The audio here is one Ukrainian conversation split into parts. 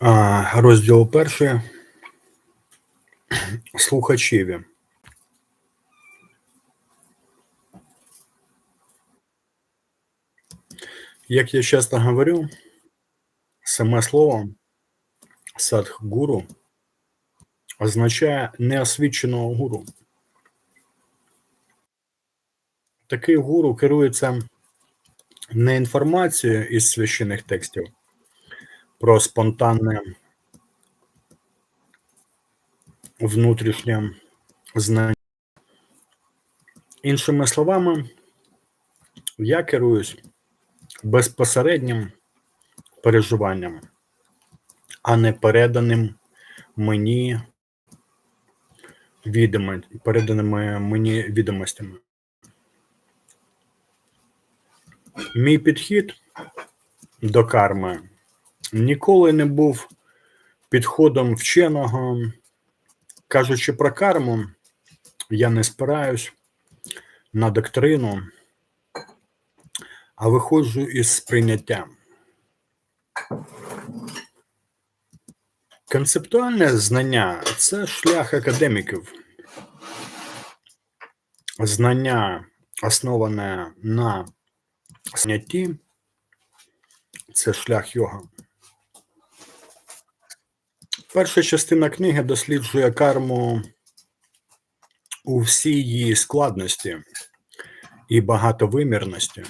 Розділ перший. Слухачеві. Як я часто говорю, саме слово садхгуру означає неосвіченого гуру. Такий гуру керується не інформацією із священих текстів про спонтанне внутрішнє знання. Іншими словами, я керуюсь безпосереднім переживанням, а не переданим мені відомо, переданими мені відомостями. Мій підхід до карми ніколи не був підходом вченого. Кажучи про карму, я не спираюсь на доктрину, а виходжу із сприйняття. Концептуальне знання це шлях академіків. Знання, основане на знятті, це шлях йога. Перша частина книги досліджує карму у всій її складності і багатовимірності.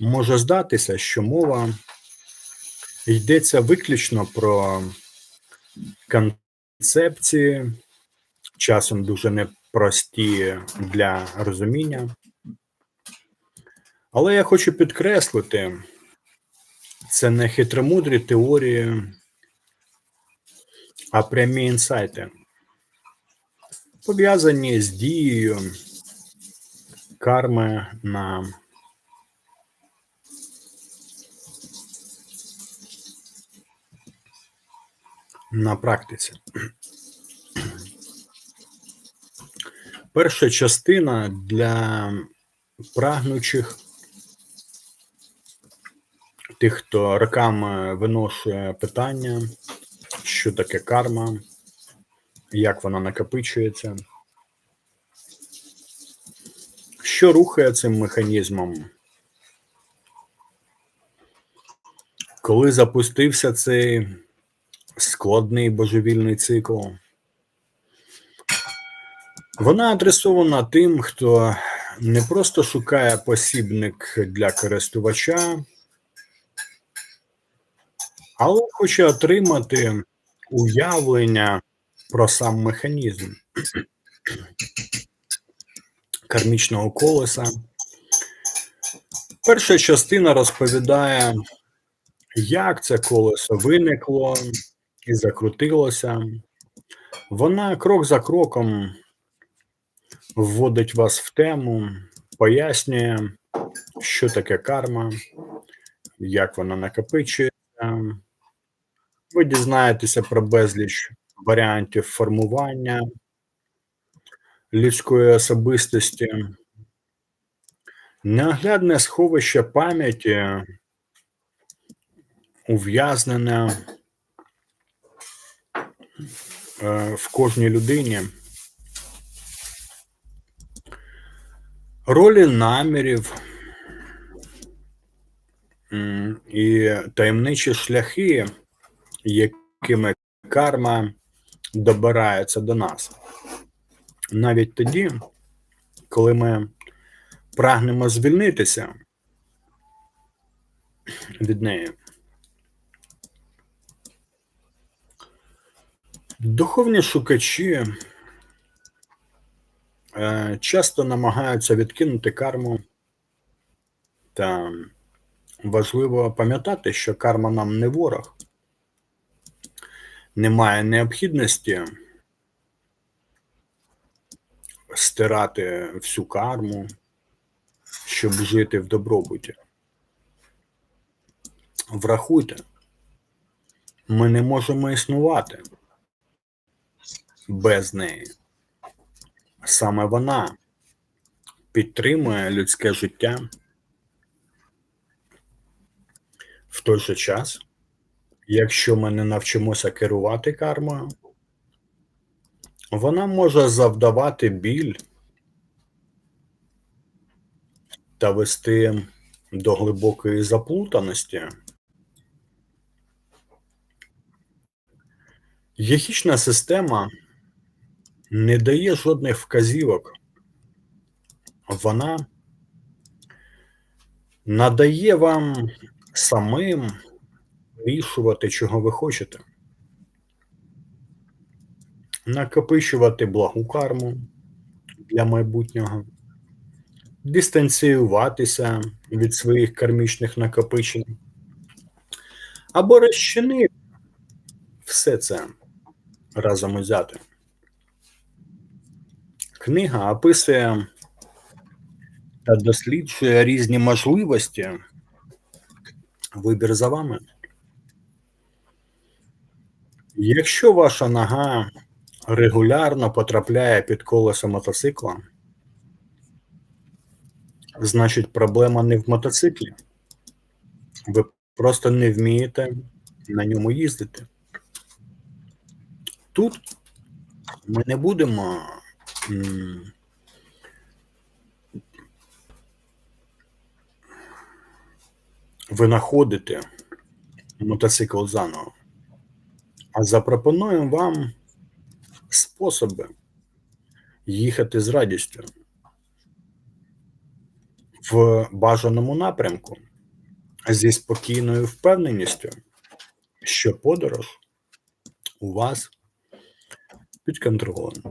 Може здатися, що мова йдеться виключно про концепції, часом дуже непрості для розуміння. Але я хочу підкреслити, це не хитромудрі теорії, а прямі інсайти, пов'язані з дією карми на на практиці. Перша частина для прагнучих тих, хто роками виношує питання, що таке карма, як вона накопичується, що рухає цим механізмом. Коли запустився цей складний божевільний цикл, вона адресована тим, хто не просто шукає посібник для користувача, але хоче отримати уявлення про сам механізм кармічного колеса. Перша частина розповідає, як це колесо виникло і закрутилося. Вона крок за кроком вводить вас в тему, пояснює, що таке карма, як вона накопичується. Ви дізнаєтеся про безліч варіантів формування людської особистості, неоглядне сховище пам'яті, ув'язнене е, в кожній людині. Ролі намірів і таємничі шляхи, якими карма добирається до нас. Навіть тоді, коли ми прагнемо звільнитися від неї. Духовні шукачі е, часто намагаються відкинути карму, та важливо пам'ятати, що карма нам не ворог, немає необхідності стирати всю карму, щоб жити в добробуті. Врахуйте, ми не можемо існувати без неї. Саме вона підтримує людське життя. В той же час Якщо ми не навчимося керувати кармою, вона може завдавати біль та вести до глибокої заплутаності. Єхічна система не дає жодних вказівок. Вона надає вам самим вирішувати, чого ви хочете. Накопичувати благу карму для майбутнього, дистанціюватися від своїх кармічних накопичень, або розчинити все це разом узяти. Книга описує та досліджує різні можливості. Вибір за вами. Якщо ваша нога регулярно потрапляє під колесо мотоцикла, значить проблема не в мотоциклі. Ви просто не вмієте на ньому їздити. Тут ми не будемо винаходити мотоцикл заново, запропонуємо вам способи їхати з радістю в бажаному напрямку зі спокійною впевненістю, що подорож у вас під контролем.